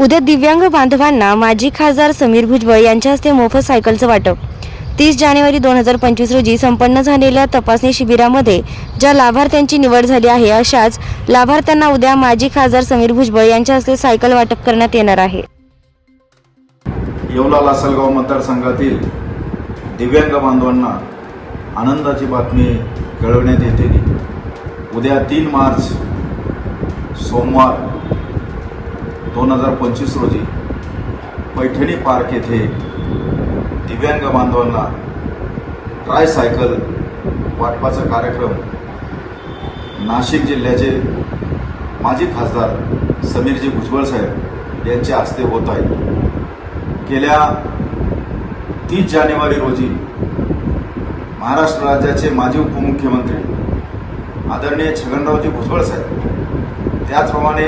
उद्या दिव्यांग बांधवांना माजी खासदार समीर भुजबळ यांच्या हस्ते मोफत सायकलचं वाटप. तीस जानेवारी दोन हजार पंचवीस रोजी संपन्न झालेल्या तपासणी शिबिरामध्ये ज्या लाभार्थ्यांची निवड झाली आहे अशाच लाभार्थ्यांना उद्या माजी खासदार समीर भुजबळ यांच्या हस्ते सायकल वाटप करण्यात येणार आहे. येवला लासलगाव मतदारसंघातील दिव्यांग बांधवांना आनंदाची बातमी कळवण्यात येते उद्या तीन मार्च सोमवार दोन हजार पंचवीस रोजी पैठणी पार्क येथे दिव्यांग बांधवांना ट्राय सायकल वाटपाचा कार्यक्रम नाशिक जिल्ह्याचे माजी खासदार समीरजी भुजबळ साहेब यांच्या हस्ते होत आहे. गेल्या तीस जानेवारी रोजी महाराष्ट्र राज्याचे माजी उपमुख्यमंत्री आदरणीय छगनरावजी भुजबळ साहेब त्याचप्रमाणे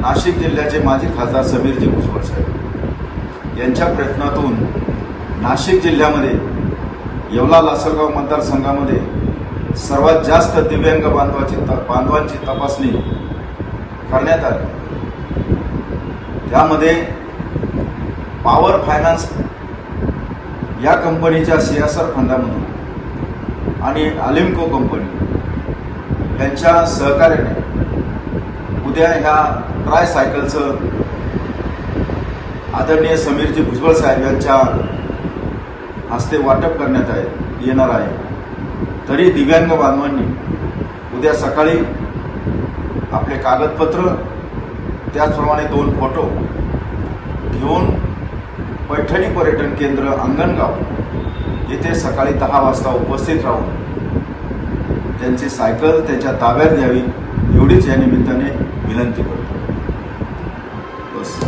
नाशिक जिल्ह्याचे माजी खासदार समीरजी भुजबळ साहेब. यांच्या प्रयत्नातून नाशिक जिल्ह्यामध्ये येवला लासलगाव मतदारसंघामध्ये सर्वात जास्त दिव्यांग बांधवाची त बांधवांची तपासणी करण्यात आली. त्यामध्ये पॉवर फायनान्स या कंपनीच्या सी एस आर फंडामधून आणि अलिमको कंपनी यांच्या सहकार्याने उद्या ह्या ट्राय सायकलचं आदरणीय समीरजी भुजबळ साहेब यांच्या हस्ते वाटप करण्यात आहे येणार आहे. तरी दिव्यांग बांधवांनी उद्या सकाळी आपले कागदपत्र त्याचप्रमाणे दोन फोटो घेऊन पैठणी पर्यटन केंद्र अंगणगाव येथे सकाळी दहा वाजता उपस्थित राहून त्यांची सायकल त्याच्या ताब्यात घ्यावी. एवढीच या निमित्ताने विनंती करतो. बस.